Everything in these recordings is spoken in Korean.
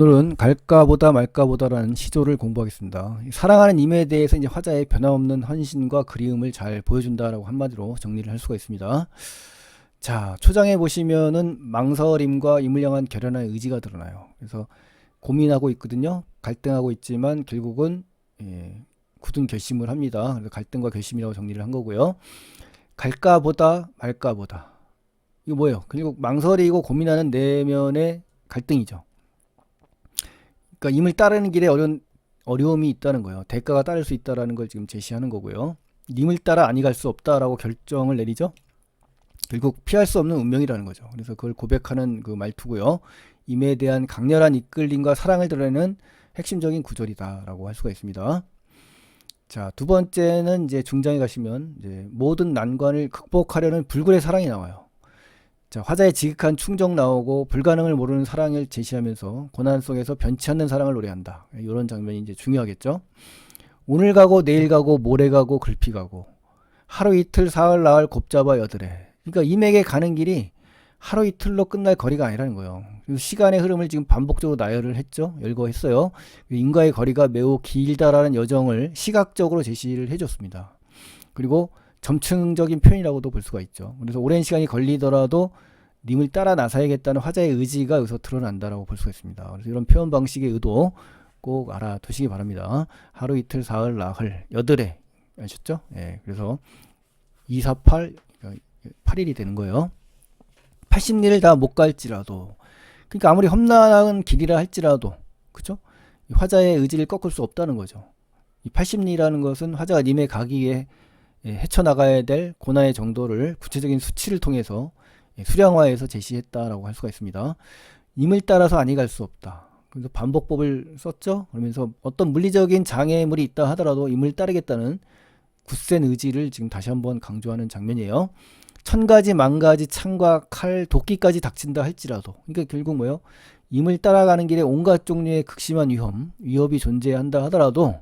오늘은 갈까보다 말까보다라는 시조를 공부하겠습니다. 사랑하는 임에 대해서 이제 화자의 변함없는 헌신과 그리움을 잘 보여준다라고 한마디로 정리를 할 수가 있습니다. 자, 초장에 보시면은 망설임과 임을 향한 결연한 의지가 드러나요. 그래서 고민하고 있거든요. 갈등하고 있지만 결국은 예, 굳은 결심을 합니다. 그래서 갈등과 결심이라고 정리를 한 거고요. 갈까보다 말까보다 이거 뭐예요? 결국 망설이고 고민하는 내면의 갈등이죠. 그러니까 임을 따르는 길에 어려운 어려움이 있다는 거예요. 대가가 따를 수 있다라는 걸 지금 제시하는 거고요. 님을 따라 아니 갈 수 없다라고 결정을 내리죠. 결국 피할 수 없는 운명이라는 거죠. 그래서 그걸 고백하는 그 말투고요. 임에 대한 강렬한 이끌림과 사랑을 드러내는 핵심적인 구절이다라고 할 수가 있습니다. 자, 두 번째는 이제 중장에 가시면 이제 모든 난관을 극복하려는 불굴의 사랑이 나와요. 자, 화자의 지극한 충정 나오고 불가능을 모르는 사랑을 제시하면서 고난 속에서 변치 않는 사랑을 노래한다. 이런 장면이 이제 중요하겠죠. 오늘 가고 내일 가고 모레 가고 글피 가고 하루 이틀 사흘 나흘 곱잡아 여드래. 그러니까 임에게 가는 길이 하루 이틀로 끝날 거리가 아니라는 거예요. 시간의 흐름을 지금 반복적으로 나열을 했죠. 열거했어요. 인과의 거리가 매우 길다라는 여정을 시각적으로 제시를 해줬습니다. 그리고 점층적인 표현이라고도 볼 수가 있죠. 그래서 오랜 시간이 걸리더라도 님을 따라 나서야겠다는 화자의 의지가 여기서 드러난다라고 볼 수가 있습니다. 그래서 이런 표현 방식의 의도 꼭 알아두시기 바랍니다. 하루 이틀 사흘 나흘 여드레 아셨죠? 예, 그래서 248 8일이 되는 거예요. 80리를 다 못 갈지라도 그러니까 아무리 험난한 길이라 할지라도 그죠? 화자의 의지를 꺾을 수 없다는 거죠. 이 80리라는 것은 화자가 님에 가기 위해 예, 헤쳐나가야 될 고난의 정도를 구체적인 수치를 통해서 예, 수량화해서 제시했다라고 할 수가 있습니다. 임을 따라서 아니 갈 수 없다. 그래서 반복법을 썼죠. 그러면서 어떤 물리적인 장애물이 있다 하더라도 임을 따르겠다는 굳센 의지를 지금 다시 한번 강조하는 장면이에요. 천 가지 만 가지 창과 칼, 도끼까지 닥친다 할지라도 그러니까 결국 뭐요? 임을 따라가는 길에 온갖 종류의 극심한 위험, 위협이 존재한다 하더라도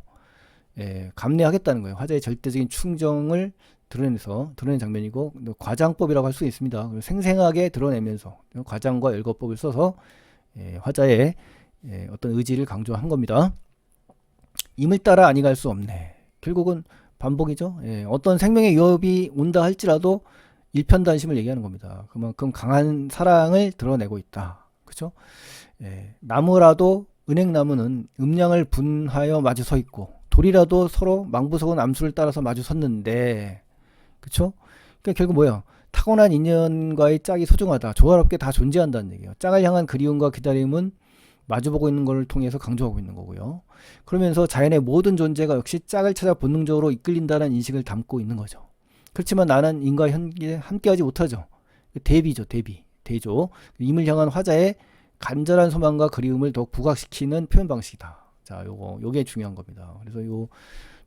예, 감내하겠다는 거예요. 화자의 절대적인 충정을 드러내서 드러낸 장면이고 과장법이라고 할 수 있습니다. 생생하게 드러내면서 과장과 열거법을 써서 예, 화자의 예, 어떤 의지를 강조한 겁니다. 임을 따라 아니 갈 수 없네. 결국은 반복이죠. 예, 어떤 생명의 위협이 온다 할지라도 일편단심을 얘기하는 겁니다. 그만큼 강한 사랑을 드러내고 있다. 그죠? 예, 나무라도 은행나무는 음량을 분하여 마주 서 있고 돌이라도 서로 망부석은 암수를 따라서 마주 섰는데 그쵸? 그러니까 결국 뭐야? 타고난 인연과의 짝이 소중하다. 조화롭게 다 존재한다는 얘기예요. 짝을 향한 그리움과 기다림은 마주보고 있는 것을 통해서 강조하고 있는 거고요. 그러면서 자연의 모든 존재가 역시 짝을 찾아 본능적으로 이끌린다는 인식을 담고 있는 거죠. 그렇지만 나는 인과 함께하지 못하죠. 대비죠, 대비, 대조. 임을 향한 화자의 간절한 소망과 그리움을 더욱 부각시키는 표현 방식이다. 자, 요거, 요게 중요한 겁니다. 그래서 요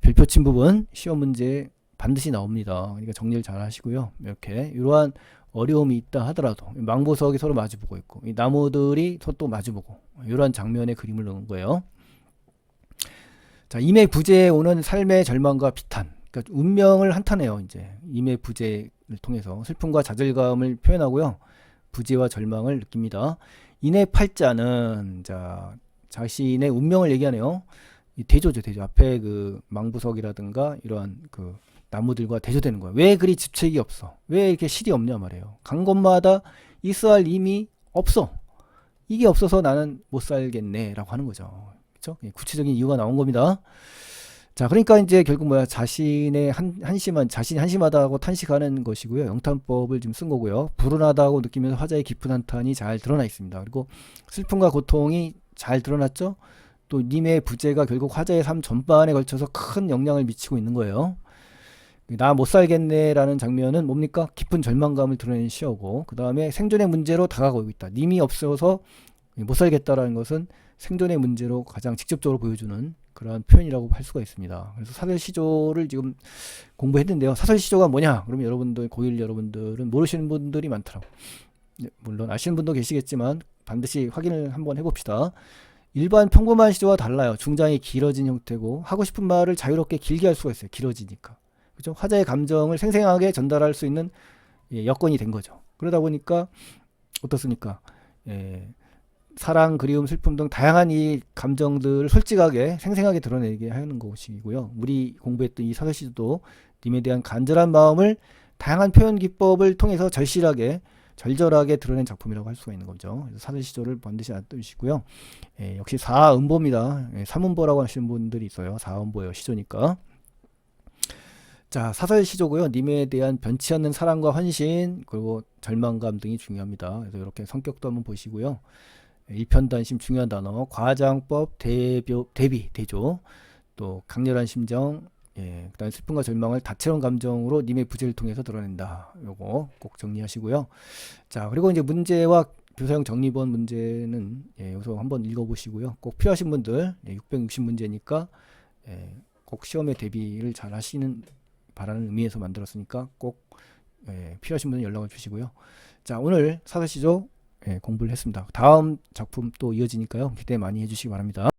별표 친 부분 시험 문제 반드시 나옵니다. 그러니까 정리를 잘 하시고요. 이렇게 이러한 어려움이 있다 하더라도 망보석이 서로 마주보고 있고 이 나무들이 서로 또 마주보고 이러한 장면의 그림을 넣은 거예요. 자, 임의 부재에 오는 삶의 절망과 비탄. 그러니까 운명을 한탄해요. 이제 임의 부재를 통해서 슬픔과 좌절감을 표현하고요. 부재와 절망을 느낍니다. 인의 팔자는 자 자신의 운명을 얘기하네요. 이 대조죠, 대조. 앞에 그 망부석이라든가 이러한 그 나무들과 대조되는 거예요. 왜 그리 집책이 없어? 왜 이렇게 실이 없냐 말이에요. 간 곳마다 있어야 할 힘이 없어. 이게 없어서 나는 못 살겠네라고 하는 거죠. 그렇죠? 구체적인 이유가 나온 겁니다. 자, 그러니까 이제 결국 뭐야 자신의 한, 한심한 자신이 한심하다고 탄식하는 것이고요. 영탄법을 지금 쓴 거고요. 불운하다고 느끼면서 화자의 깊은 한탄이 잘 드러나 있습니다. 그리고 슬픔과 고통이 잘 드러났죠. 또 님의 부재가 결국 화자의 삶 전반에 걸쳐서 큰 영향을 미치고 있는 거예요. 나 못 살겠네라는 장면은 뭡니까? 깊은 절망감을 드러낸 시어고 그 다음에 생존의 문제로 다가가고 있다. 님이 없어서 못 살겠다라는 것은 생존의 문제로 가장 직접적으로 보여주는 그러한 표현이라고 할 수가 있습니다. 그래서 사설 시조를 지금 공부했는데요. 사설 시조가 뭐냐? 그러면 여러분들 고1 여러분들은 모르시는 분들이 많더라고. 물론 아시는 분도 계시겠지만 반드시 확인을 한번 해봅시다. 일반 평범한 시조와 달라요. 중장이 길어진 형태고 하고 싶은 말을 자유롭게 길게 할 수가 있어요. 길어지니까. 그죠? 화자의 감정을 생생하게 전달할 수 있는 예, 여건이 된 거죠. 그러다 보니까 어떻습니까? 예, 사랑, 그리움, 슬픔 등 다양한 이 감정들을 솔직하게 생생하게 드러내게 하는 것이고요. 우리 공부했던 이 사설 시조도 님에 대한 간절한 마음을 다양한 표현 기법을 통해서 절실하게 절절하게 드러낸 작품이라고 할 수가 있는 거죠. 사설 시조를 반드시 알아두시고요. 예, 역시 사음보입니다. 예, 삼음보라고 하시는 분들이 있어요. 사음보예요. 시조니까. 자, 사설 시조고요. 님에 대한 변치 않는 사랑과 헌신, 그리고 절망감 등이 중요합니다. 그래서 이렇게 성격도 한번 보시고요. 예, 일편단심 중요한 단어, 과장법, 대bio, 대비, 대조, 또 강렬한 심정, 예, 그다음에 슬픔과 절망을 다채로운 감정으로 님의 부재를 통해서 드러낸다. 요거 꼭 정리하시고요. 자, 그리고 이제 문제와 교사형 정리본 문제는 예, 여기서 한번 읽어보시고요. 꼭 필요하신 분들 예, 660 문제니까 예, 꼭 시험에 대비를 잘 하시는 바라는 의미에서 만들었으니까 꼭 예, 필요하신 분은 연락을 주시고요. 자, 오늘 사사시조 예, 공부를 했습니다. 다음 작품 또 이어지니까요. 기대 많이 해주시기 바랍니다.